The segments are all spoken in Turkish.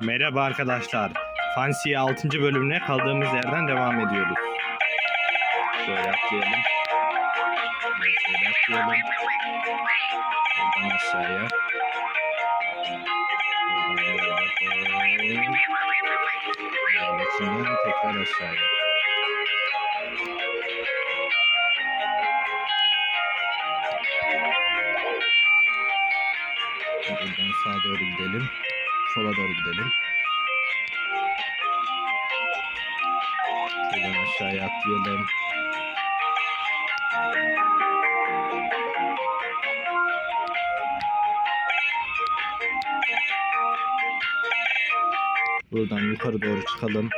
Merhaba arkadaşlar. Fancy 6. bölümüne kaldığımız yerden devam ediyoruz. Şöyle atlayalım. Şöyle atlayalım. Buradan aşağıya. Buradan içinden tekrar aşağıya. Buradan sağa doğru gidelim. Sola doğru gidelim. Şuradan aşağıya atlayalım. Buradan yukarı doğru çıkalım.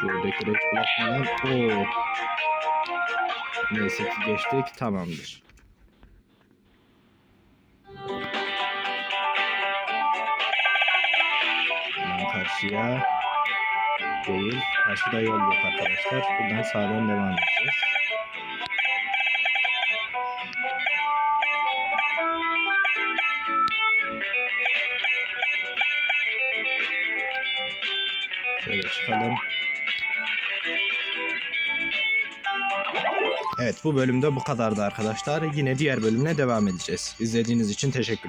Şuradaki red blockmadan Oo. Neyse ki geçtik tamamdır. Karşıya değil. Karşıda yol yok arkadaşlar. Buradan sağdan devam edeceğiz. Şöyle çıkalım. Evet bu bölümde bu kadardı arkadaşlar. Yine diğer bölümle devam edeceğiz. İzlediğiniz için teşekkür